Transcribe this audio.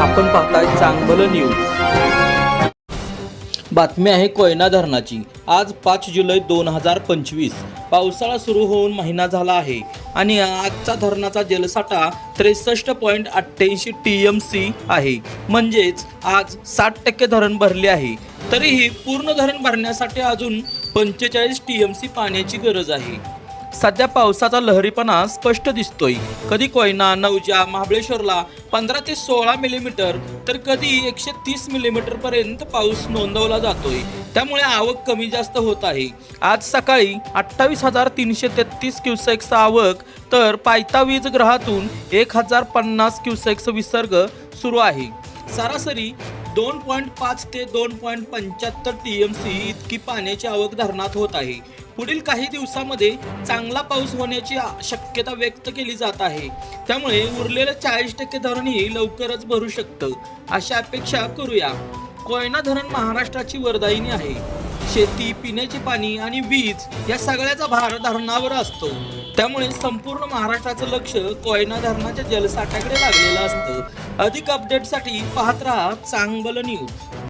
आपण पाहताय चांगलं न्यूज बातमी आहे कोयना धरणाची. आज पाच जुलै दोन हजार पंचवीस. पावसाळा सुरू होऊन महिना झाला आहे. आणि आजचा धरणाचा जलसाठा त्रेसष्ट पॉईंट अठ्ठ्याऐंशी टी एम सी आहे. म्हणजेच आज साठ टक्के धरण भरले आहे. तरीही पूर्ण धरण भरण्यासाठी अजून पंचेचाळीस टी एम सी पाण्याची गरज आहे. सध्या पावसाचा लहरीपणा स्पष्ट दिसतोय. कधी कोयना नवजा महाबळेश्वरला पंधरा ते सोळा मिलीमीटर तर कधी एकशे तीस मिलीमीटर पर्यंत पाऊस नोंदवला जातोय. त्यामुळे आवक कमी जास्त होत आहे. आज सकाळी अठ्ठावीस हजार तीनशे तेहतीस क्युसेक्स आवक तर पायता वीज ग्रहातून एक हजार पन्नास क्युसेक्स विसर्ग सुरू आहे. सरासरी दोन पॉईंट पाच ते दोन पॉईंट पंच्याहत्तर टी एम सी इतकी पाण्याची आवक धरणात होत आहे. पुढील काही दिवसामध्ये चांगला पाऊस होण्याची शक्यता व्यक्त केली जात आहे. त्यामुळे उरलेलं चाळीस टक्के धरणही लवकरच भरू शकतं. अशा अपेक्षा करूया. कोयना धरण महाराष्ट्राची वरदायिनी आहे. शेती पिण्याचे पाणी आणि वीज या सगळ्याचा भार धरणावर असतो. त्यामुळे संपूर्ण महाराष्ट्राचं लक्ष कोयना धरणाच्या जलसाठ्याकडे लागलेलं असतं. अधिक अपडेटसाठी पाहत राहा चांगलं न्यूज